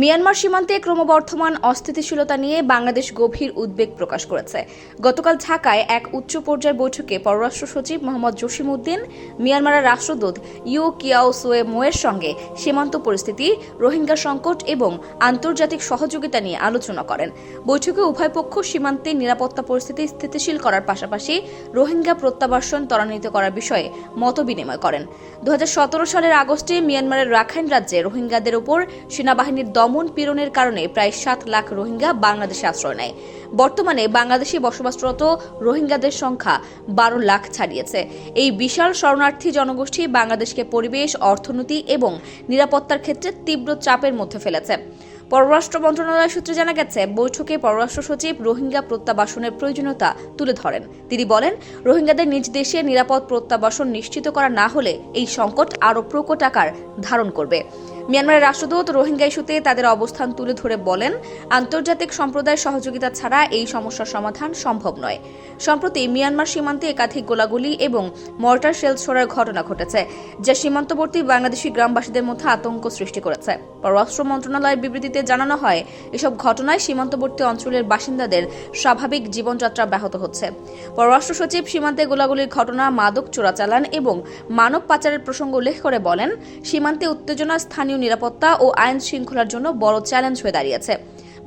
Myanmar সীমান্তে ক্রমবর্ধমান অস্থিতিশীলতা নিয়ে বাংলাদেশ গভীর উদ্বেগ প্রকাশ করেছে। গতকাল ঢাকায় এক উচ্চ পর্যায়ের বৈঠকে পররাষ্ট্র সচিব মোহাম্মদ জসিম উদ্দিন, মিয়ানমারের রাষ্ট্রদূত ইউ কিয়াও সোয়ে মোয়ের সঙ্গে সীমান্ত পরিস্থিতি, রোহিঙ্গা সংকট এবং আন্তর্জাতিক সহযোগিতা নিয়ে আলোচনা করেন। বৈঠকে উভয় পক্ষ সীমান্তে নিরাপত্তা পরিস্থিতি স্থিতিশীল করার পাশাপাশি রোহিঙ্গা প্রত্যাবাসন ত্বরান্বিত করার বিষয়ে মত বিনিময় করেন। দু হাজার সতেরো সালের আগস্টে মিয়ানমারের রাখাইন রাজ্যে রোহিঙ্গাদের উপর সেনাবাহিনীর দমন পীড়নের কারণে প্রায় সাত লাখ রোহিঙ্গা বাংলাদেশে আশ্রয় নেয়। বর্তমানে বাংলাদেশে বসবাসরত রোহিঙ্গাদের সংখ্যা বারো লাখ ছাড়িয়েছে। এই বিশাল শরণার্থী জনগোষ্ঠী বাংলাদেশকে পরিবেশ, অর্থনীতি এবং নিরাপত্তার ক্ষেত্রে তীব্র চাপের মধ্যে ফেলেছে। পররাষ্ট্র মন্ত্রণালয় সূত্রে জানা গেছে, বৈঠকে পররাষ্ট্র সচিব রোহিঙ্গা প্রত্যাবাসনের প্রয়োজনীয়তা তুলে ধরেন। তিনি বলেন, রোহিঙ্গাদের নিজ দেশে নিরাপদ প্রত্যাবাসন নিশ্চিত করা না হলে এই সংকট আরও প্রকট আকার ধারণ করবে। মিয়ানমারের রাষ্ট্রদূত রোহিঙ্গা ইস্যুতে তাদের অবস্থান তুলে ধরে বলেন, আন্তর্জাতিক সম্প্রদায়ের সহযোগিতা ছাড়া এই সমস্যার সমাধান সম্ভব নয়। সম্প্রতি মিয়ানমার সীমান্তে একাধিক গোলাগুলি এবং মর্টার শেল ছোড়ার ঘটনা ঘটেছে, যা সীমান্তবর্তী বাংলাদেশি গ্রামবাসীদের মধ্যে আতঙ্ক সৃষ্টি করেছে। পররাষ্ট্র মন্ত্রণালয়ের বিবৃতিতে জানানো হয়, এসব ঘটনায় সীমান্তবর্তী অঞ্চলের বাসিন্দাদের স্বাভাবিক জীবনযাত্রা ব্যাহত হচ্ছে। পররাষ্ট্র সচিব সীমান্তে গোলাগুলির ঘটনা মাদক চোরাচালান এবং মানব পাচারের প্রসঙ্গ উল্লেখ করে বলেন, সীমান্তে উত্তেজনা স্থানীয় নিরাপত্তা ও আইন শৃঙ্খলার জন্য বড় চ্যালেঞ্জ হয়ে দাঁড়িয়েছে।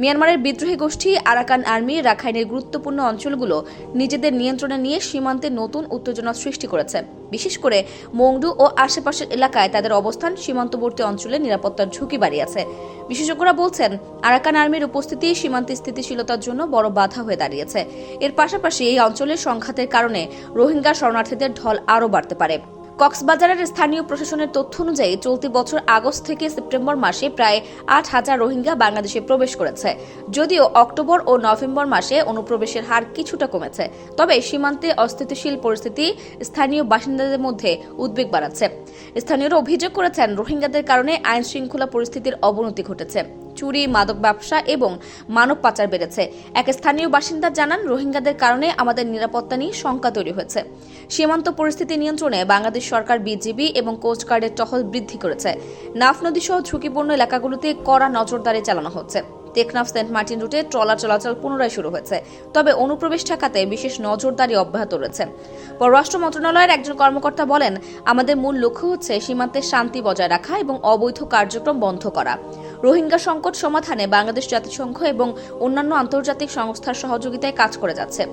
মিয়ানমারের বিদ্রোহী গোষ্ঠী আরাকান আর্মি রাখাইনের গুরুত্বপূর্ণ অঞ্চলগুলো নিজেদের নিয়ন্ত্রণে নিয়ে সীমান্তে নতুন উত্তেজনা সৃষ্টি করেছে। বিশেষ করে মংডু ও আশেপাশের এলাকায় তাদের অবস্থান সীমান্তবর্তী অঞ্চলে নিরাপত্তার ঝুঁকি বাড়িয়েছে। বিশেষজ্ঞরা বলছেন, আরাকান আর্মির উপস্থিতি সীমান্তে স্থিতিশীলতার জন্য বড় বাধা হয়ে দাঁড়িয়েছে। এর পাশাপাশি এই অঞ্চলের সংঘাতের কারণে রোহিঙ্গা শরণার্থীদের ঢল আরও বাড়তে পারে। কক্সবাজারের স্থানীয় প্রশাসনের তথ্য অনুযায়ী চলতি বছর আগস্ট থেকে সেপ্টেম্বর মাসে প্রায় আট হাজার রোহিঙ্গা বাংলাদেশে প্রবেশ করেছে। যদিও অক্টোবর ও নভেম্বর মাসে অনুপ্রবেশের হার কিছুটা কমেছে। তবে সীমান্তে অস্থিতিশীল পরিস্থিতি স্থানীয় বাসিন্দাদের মধ্যে উদ্বেগ বাড়াচ্ছে। স্থানীয়রা অভিযোগ করেছেন, রোহিঙ্গাদের কারণে আইন শৃঙ্খলা পরিস্থিতির অবনতি ঘটেছে। চুরি, মাদক ব্যবসা এবং মানব পাচার বেড়েছে। এক স্থানীয় বাসিন্দা জানান, রোহিঙ্গাদের কারণে আমাদের নিরাপত্তা নিয়ে শঙ্কা তৈরি হয়েছে। সীমান্ত পরিস্থিতি নিয়ন্ত্রণে বাংলাদেশ সরকার বিজিবি এবং কোস্টগার্ডের টহল বৃদ্ধি করেছে। নাফ নদী সহ ঝুঁকিপূর্ণ এলাকাগুলোতে কড়া নজরদারি চালানো হচ্ছে। টেকনাফ সেন্ট মার্টিন রুটে ট্রলার চলাচল পুনরায় শুরু হয়েছে, তবে অনুপ্রবেশ ঠেকাতে বিশেষ নজরদারি অব্যাহত রয়েছে। পররাষ্ট্র মন্ত্রণালয়ের একজন কর্মকর্তা বলেন, আমাদের মূল লক্ষ্য হচ্ছে সীমান্তে শান্তি বজায় রাখা এবং অবৈধ কার্যক্রম বন্ধ করা। রোহিঙ্গা সংকট সমাধানে বাংলাদেশ জাতিসংঘ এবং অন্যান্য আন্তর্জাতিক সংস্থার সহযোগিতায় কাজ করে যাচ্ছে।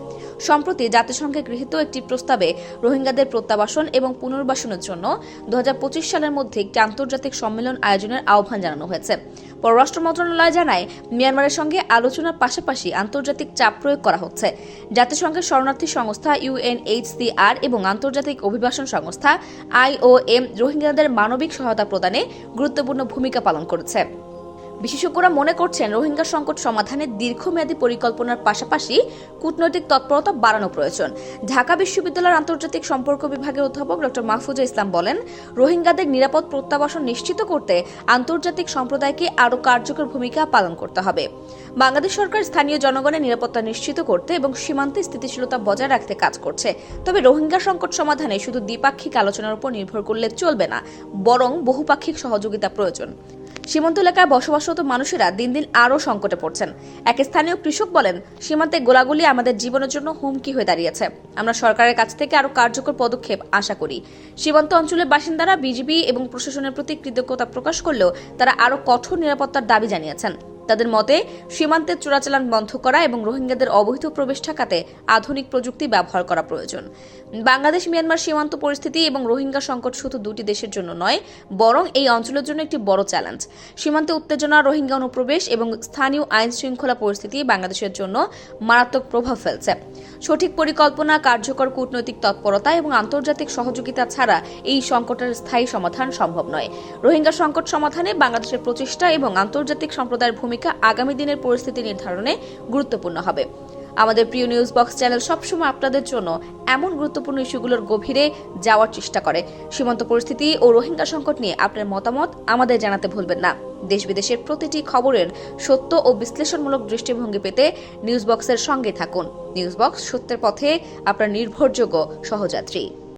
সম্প্রতি জাতিসংঘে গৃহীত একটি প্রস্তাবে রোহিঙ্গাদের প্রত্যাবাসন এবং পুনর্বাসনের জন্য দুহাজার পঁচিশ সালের মধ্যে একটি আন্তর্জাতিক সম্মেলন আয়োজনের আহ্বান জানানো হয়েছে। পররাষ্ট্র মন্ত্রণালয় জানায়, মিয়ানমারের সঙ্গে আলোচনার পাশাপাশি আন্তর্জাতিক চাপ প্রয়োগ করা হচ্ছে। জাতিসংঘের শরণার্থী সংস্থা ইউএনএইচসিআর এবং আন্তর্জাতিক অভিবাসন সংস্থা আইওএম রোহিঙ্গাদের মানবিক সহায়তা প্রদানে গুরুত্বপূর্ণ ভূমিকা পালন করেছে। বিশেষজ্ঞরা মনে করছেন রোহিঙ্গা সংকট সমাধানে দীর্ঘমেয়াদী পরিকল্পনার পাশাপাশি কূটনৈতিক তৎপরতা বাড়ানো প্রয়োজন। ঢাকা বিশ্ববিদ্যালয়ের আন্তর্জাতিক সম্পর্ক বিভাগের অধ্যাপক ডক্টর মাহফুজা ইসলাম বলেন, রোহিঙ্গাদের নিরাপদ প্রত্যাবাসন নিশ্চিত করতে আন্তর্জাতিক সম্প্রদায়কে আরও কার্যকর ভূমিকা পালন করতে হবে। বাংলাদেশ সরকার স্থানীয় জনগণের নিরাপত্তা নিশ্চিত করতে এবং সীমান্তে স্থিতিশীলতা বজায় রাখতে কাজ করছে। তবে রোহিঙ্গা সংকট সমাধানে শুধু দ্বিপাক্ষিক আলোচনার উপর নির্ভর করলে চলবে না, বরং বহুপাক্ষিক সহযোগিতা প্রয়োজন। সীমান্ত এলাকায় বসবাসরত মানুষেরা দিন দিন আরও সংকটে পড়ছেন। এক স্থানীয় কৃষক বলেন, সীমান্তে গোলাগুলি আমাদের জীবনের জন্য হুমকি হয়ে দাঁড়িয়েছে। আমরা সরকারের কাছ থেকে আরও কার্যকর পদক্ষেপ আশা করি। সীমান্ত অঞ্চলের বাসিন্দারা, বিজিবি এবং প্রশাসনের প্রতি কৃতজ্ঞতা প্রকাশ করলেও তারা আরও কঠোর নিরাপত্তার দাবি জানিয়েছেন। তাদের মতে, সীমান্তের চোরাচালান বন্ধ করা এবং রোহিঙ্গাদের অবৈধ প্রবেশ ঠেকাতে আধুনিক প্রযুক্তি ব্যবহার করা প্রয়োজন। বাংলাদেশ, মিয়ানমার সীমান্ত পরিস্থিতি এবং রোহিঙ্গা সংকট শুধু দুটি দেশের জন্য নয়, বরং এই অঞ্চলের জন্য একটি বড় চ্যালেঞ্জ সীমান্তে উত্তেজনা, রোহিঙ্গা অনুপ্রবেশ এবং স্থানীয় আইন শৃঙ্খলা পরিস্থিতি বাংলাদেশের জন্য মারাত্মক প্রভাব ফেলছে। সঠিক পরিকল্পনা, কার্যকর কূটনৈতিক তৎপরতা এবং আন্তর্জাতিক সহযোগিতা ছাড়া এই সংকটের স্থায়ী সমাধান সম্ভব নয়। রোহিঙ্গা সংকট সমাধানে বাংলাদেশের প্রচেষ্টা এবং আন্তর্জাতিক সম্প্রদায়ের ভূমিকা আগামী দিনের পরিস্থিতি নির্ধারণে গুরুত্বপূর্ণ হবে। আমাদের প্রিয় নিউজ বক্স চ্যানেল সবসময় আপনাদের জন্য এমন গুরুত্বপূর্ণ ইস্যুগুলোর গভীরে যাওয়ার চেষ্টা করে। সীমান্ত পরিস্থিতি ও রোহিঙ্গা সংকট নিয়ে আপনার মতামত আমাদের জানাতে ভুলবেন না। দেশ বিদেশের প্রতিটি খবরের সত্য ও বিশ্লেষণমূলক দৃষ্টিভঙ্গি পেতে নিউজ বক্সের সঙ্গে থাকুন। নিউজ বক্স সত্যের পথে আপনার নির্ভরযোগ্য সহযাত্রী।